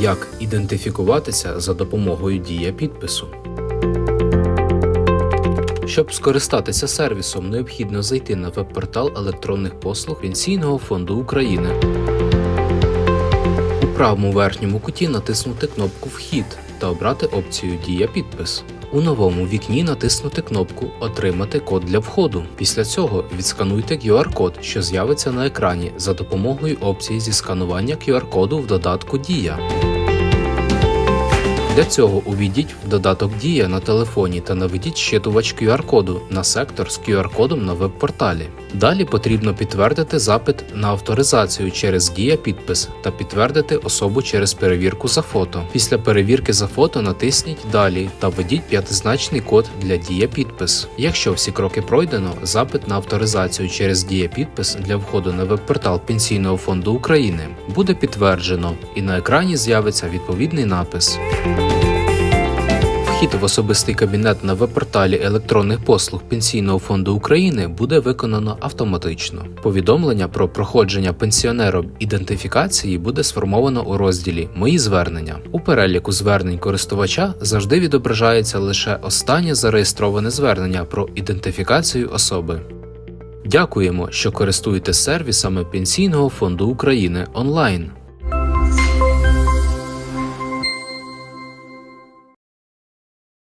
Як ідентифікуватися за допомогою дія підпису? Щоб скористатися сервісом, необхідно зайти на веб-портал електронних послуг Пенсійного фонду України. У правому верхньому куті натиснути кнопку Вхід та обрати опцію Дія підпис. У новому вікні натиснути кнопку Отримати код для входу. Після цього відскануйте QR-код, що з'явиться на екрані за допомогою опції зі сканування QR-коду в додатку Дія. Для цього увійдіть в додаток Дія на телефоні та наведіть щитувач QR-коду на сектор з QR-кодом на веб-порталі. Далі потрібно підтвердити запит на авторизацію через Дія підпис та підтвердити особу через перевірку за фото. Після перевірки за фото натисніть Далі та введіть п'ятизначний код для Дія підпис. Якщо всі кроки пройдено, запит на авторизацію через Дія підпис для входу на веб-портал Пенсійного фонду України буде підтверджено, і на екрані з'явиться відповідний напис. Вхід в особистий кабінет на веб-порталі електронних послуг Пенсійного фонду України буде виконано автоматично. Повідомлення про проходження пенсіонером ідентифікації буде сформовано у розділі Мої звернення. У переліку звернень користувача завжди відображається лише останнє зареєстроване звернення про ідентифікацію особи. Дякуємо, що користуєтесь сервісами Пенсійного фонду України онлайн.